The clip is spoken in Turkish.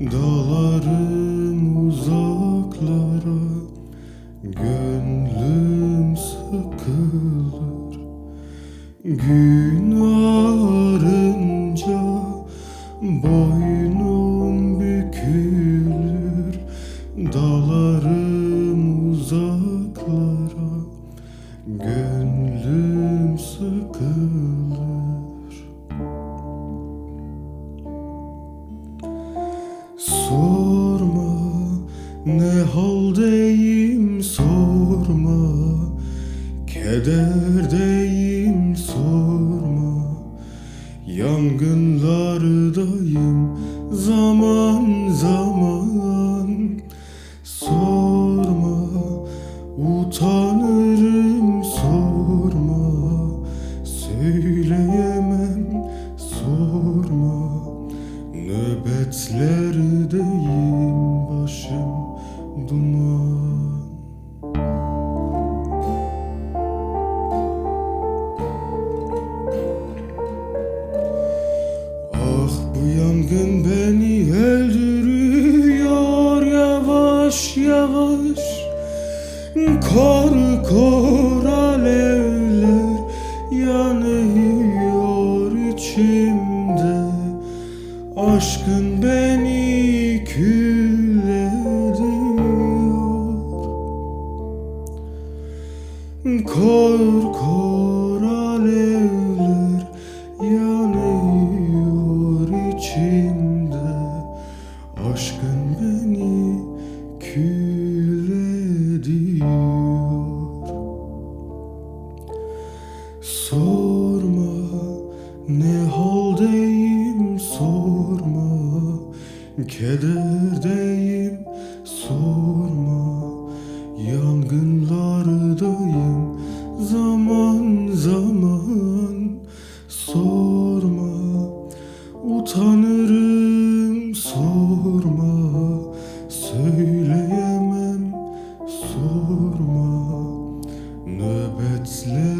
Dağlarım uzaklara Gönlüm sıkılır. Gün ağarınca Boynum bükülür. Dağlarım Yangınlardayım zaman yangın beni öldürüyor yavaş yavaş. Kor kor alevler yanıyor içimde. Aşkın beni kül ediyor Kor kor Kederdeyim sorma Yangınlardayım. Zaman zaman Sorma utanırım sorma. Söyleyemem sorma. Nöbetle